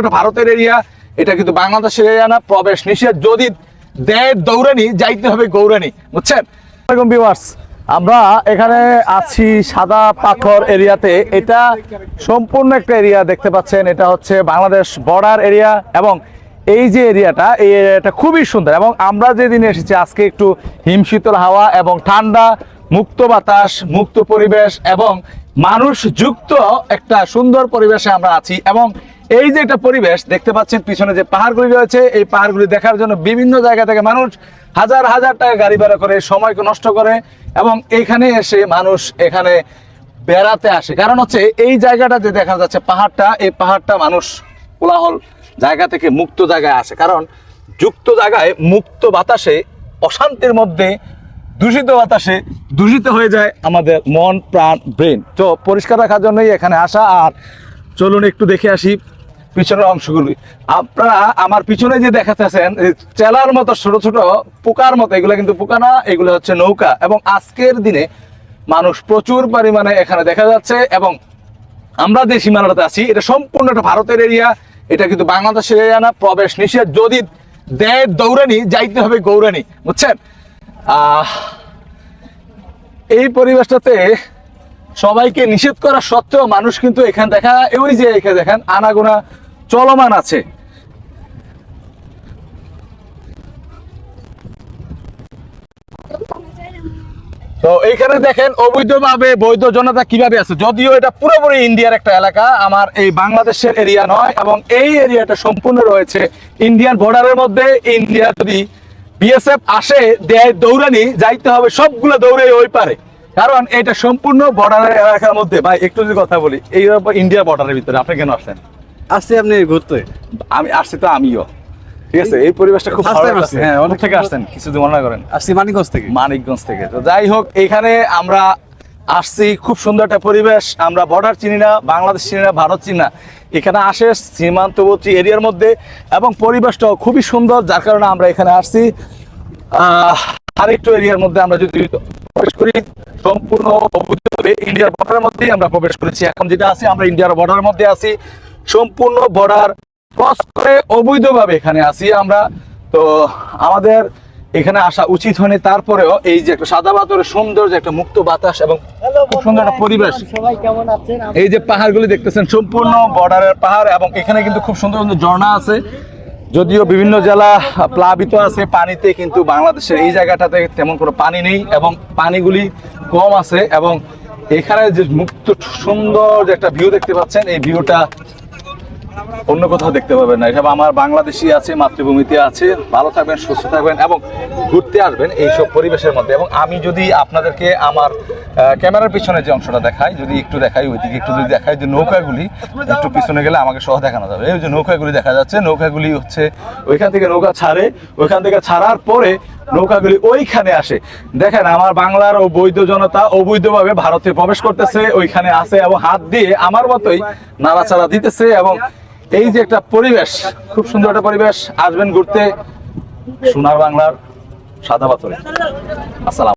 একটা ভারতের এরিয়া এটা কিন্তু বাংলাদেশের এরিয়া না, প্রবেশ নিষেধ। যদি দেয় দৌড়ানি, যাইতে হবে গৌরানি, বুঝছেন? আমরা এখানে আছি সাদা পাথর এরিয়াতে। এটা সম্পূর্ণ একটা এরিয়া দেখতে পাচ্ছেন, এটা হচ্ছে বাংলাদেশ বর্ডার এরিয়া এবং এই যে এরিয়াটা, এই এরিয়াটা খুবই সুন্দর এবং আমরা যেদিন এসেছি, আজকে একটু হিমশীতল হাওয়া এবং ঠান্ডা, মুক্ত বাতাস, মুক্ত পরিবেশ এবং মানুষ যুক্ত একটা সুন্দর পরিবেশে আমরা আছি এবং এই যে একটা পরিবেশ, দেখতে পাচ্ছেন পিছনে যে পাহাড়গুলি রয়েছে, এই পাহাড়গুলি দেখার জন্য বিভিন্ন জায়গা থেকে মানুষ হাজার হাজার টাকা গাড়ি ভাড়া করে সময়কে নষ্ট করে এবং এখানে এসে মানুষ এখানে বেড়াতে আসে। কারণ হচ্ছে এই জায়গাটা যে দেখা যাচ্ছে পাহাড়টা, এই পাহাড়টা মানুষ কোলাহল জায়গা থেকে মুক্ত জায়গায় আসে। কারণ যুক্ত জায়গায় মুক্ত বাতাসে, অশান্তির মধ্যে দূষিত বাতাসে দূষিত হয়ে যায় আমাদের মন, প্রাণ, ব্রেন। তো পরিষ্কার রাখার জন্যই এখানে আসা। আর চলুন একটু দেখে আসি পিছনের অংশগুলি। আপনারা আমার পিছনে যে দেখাতেছেন চেলার মতো ছোট ছোট পোকার মতো, এগুলো কিন্তু পোকা না, এগুলো হচ্ছে নৌকা। এবং আজকের দিনে মানুষ প্রচুর পরিমাণে এখানে দেখা যাচ্ছে এবং আমরা যে সীমানাটাতে আছি, এটা সম্পূর্ণ একটা ভারতের এরিয়া এটা কিন্তু বাংলাদেশের এরিয়া না, প্রবেশ নিষেধ। যদি দেয় দৌড়ানি, যাইতে হবে গৌরানি বুঝছেন? এই পরিবেশটাতে সবাইকে নিষেধ করা সত্ত্বেও মানুষ কিন্তু এখানে দেখা ওই যে এখানে দেখেন, আনাগোনা চলমান আছে। তো এইখানে দেখেন, অবৈধভাবে বৈধ জনতা কীভাবে আছে? যদিও এটা পুরোপুরি ইন্ডিয়ার একটা এলাকা, আমার এই বাংলাদেশের এরিয়া নয়, এবং এই এরিয়াটা সম্পূর্ণ রয়েছে ইন্ডিয়ান বর্ডারের মধ্যে। ইন্ডিয়া যদি বিএসএফ আসে, দেয় দৌড়ানি, যাইতে হবে, সবগুলো দৌড়ে ওই পারে। কারণ এটা সম্পূর্ণ বর্ডারের এলাকার মধ্যে। ভাই, একটু যদি কথা বলি, এই ইন্ডিয়া বর্ডারের ভিতরে, আপনি কেন আসছেন আসছি আপনি ঘুরতে? আমি আসছি তো আমিও। ঠিক আছে এই পরিবেশটা খুব ভালো লাগছে হ্যাঁ অনেক থেকে আসছেন কিছু মনে করেন। আসছি মানিকগঞ্জ থেকে। মানিকগঞ্জ থেকে। তো যাই হোক এখানে আমরা আসছি খুব সুন্দর একটা পরিবেশ। আমরা বর্ডার চিনি না বাংলাদেশ চিনি না ভারত চিনি না। এখানে আসে সীমান্তবর্তী এরিয়ার মধ্যে এবং পরিবেশটাও খুবই সুন্দর যার কারণে আমরা এখানে আসছি। আহ, আরেকটু এরিয়ার মধ্যে আমরা যদি প্রবেশ করি সম্পূর্ণ ইন্ডিয়ার বর্ডারের মধ্যেই আমরা প্রবেশ করেছি। এখন যেটা আছে আমরা ইন্ডিয়ার বর্ডারের মধ্যে আছি। সম্পূর্ণ বর্ডার ক্রস করে অবৈধভাবে এখানে আছি আমরা। তো আমাদের এখানে আসা উচিত হয়নি। তারপরেও এই যে একটা সাদা পাথরের সুন্দর যে একটা মুক্ত বাতাস এবং খুব সুন্দর একটা পরিবেশ। সবাই কেমন আছেন? এই যে পাহাড়গুলি দেখতেছেন সম্পূর্ণ বর্ডারের পাহাড় এবং এখানে কিন্তু খুব সুন্দর সুন্দর ঝর্ণা আছে। যদিও বিভিন্ন জেলা প্লাবিত আছে পানিতে কিন্তু বাংলাদেশের এই জায়গাটাতে তেমন কোনো পানি নেই এবং পানিগুলি কম আছে এবং এখানে যে মুক্ত সুন্দর যে একটা ভিউ দেখতে পাচ্ছেন এই ভিউটা অন্য কোথাও দেখতে পাবেন না। এসব আমার বাংলাদেশি আছে, মাতৃভূমিতে আছে। ভালো থাকবেন, সুস্থ থাকবেন এবং ঘুরতে আসবেন এইসব পরিবেশের মধ্যে। এবং আমি যদি আপনাদেরকে আমার ক্যামেরার পিছনে যে অংশটা দেখাই, যদি একটু দেখাই, ওইদিকে একটু যদি দেখাই যে নৌকাগুলি, একটু পিছনে গেলে আমাকে সহ দেখানো যাবে। এই যে নৌকাগুলি দেখা যাচ্ছে, নৌকাগুলি হচ্ছে ওইখান থেকে নৌকা ছাড়ে, ওইখান থেকে ছাড়ার পরে নৌকাগুলি ওইখানে আসে। দেখেন, আমার বাংলার ও বৈধ জনতা অবৈধভাবে ভারতে প্রবেশ করতেছে, ওইখানে আছে এবং হাত দিয়ে আমার মতোই নাড়াচাড়া দিতেছে এবং এই যে একটা পরিবেশ, খুব সুন্দর একটা পরিবেশ, আসবেন ঘুরতে সোনার বাংলার সাদা পাথরে। আসসালাম